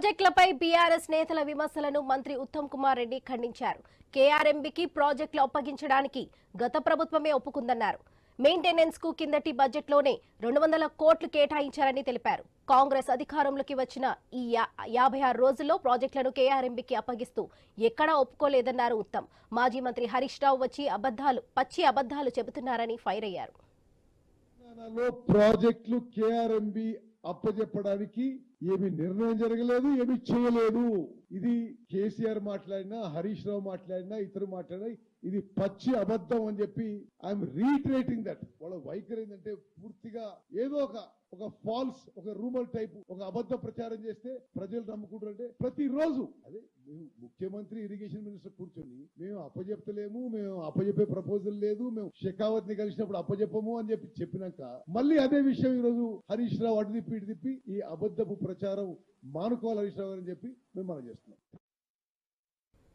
ప్రాజెక్టులపై బీఆర్ఎస్ నేతల విమర్శలను మంత్రి ఉత్తమ్ కుమార్ రెడ్డి ఖండించారు. కేఆర్ఎంబికి ప్రాజెక్టులు అప్పగించడానికి గత ప్రభుత్వమే ఒప్పుకుందన్నారు. మెయింటెనెన్స్కు కిందటి బడ్జెట్లోనే రెండు వందల కోట్లు కేటాయించారని తెలిపారు. కాంగ్రెస్ అధికారంలోకి వచ్చిన ఈ యాభై ఆరు రోజుల్లో ప్రాజెక్టులను కేఆర్ఎంబీకి అప్పగిస్తూ ఎక్కడా ఒప్పుకోలేదన్నారు ఉత్తమ్. మాజీ మంత్రి హరీష్ రావు వచ్చి అబద్ధాలు పచ్చి అబద్ధాలు చెబుతున్నారని ఫైర్ అయ్యారు. ప్రాజెక్టులు కేఆర్ఎంబి అప్పజెప్పడానికి ఏమి నిర్ణయం జరగలేదు ఏమి చేయలేదు. ఇది కేసీఆర్ మాట్లాడినా హరీష్ రావు మాట్లాడినా ఇతరు మాట్లాడినా ఇది పచ్చి అబద్ధం అని చెప్పి ఐఎమ్ రీట్రేటింగ్ దట్ వాళ్ళ వైఖరి ఏంటంటే పూర్తిగా ఏదో ఒక ఒక ఫాల్స్ ఒక రూమర్ టైప్ ఒక అబద్ధ ప్రచారం చేస్తే ప్రజలు నమ్ముకుంటారు అంటే ప్రతిరోజు అదే మేము ముఖ్యమంత్రి ఇరిగేషన్ మినిస్టర్ కూర్చొని మేము అప్పజెప్తలేము మేము అప్పజెప్పే ప్రపోజల్ లేదు మేము షెకావత్ని కలిసినప్పుడు అప్పజెప్పము అని చెప్పి చెప్పినాక మళ్ళీ అదే విషయం ఈ రోజు హరీష్ రావు అటు తిప్పి ఇటు తిప్పి ఈ అబద్ధపు ప్రచారం మానుకోవాలి హరీష్ రావు గారు అని చెప్పి మేము మనం చేస్తున్నాం.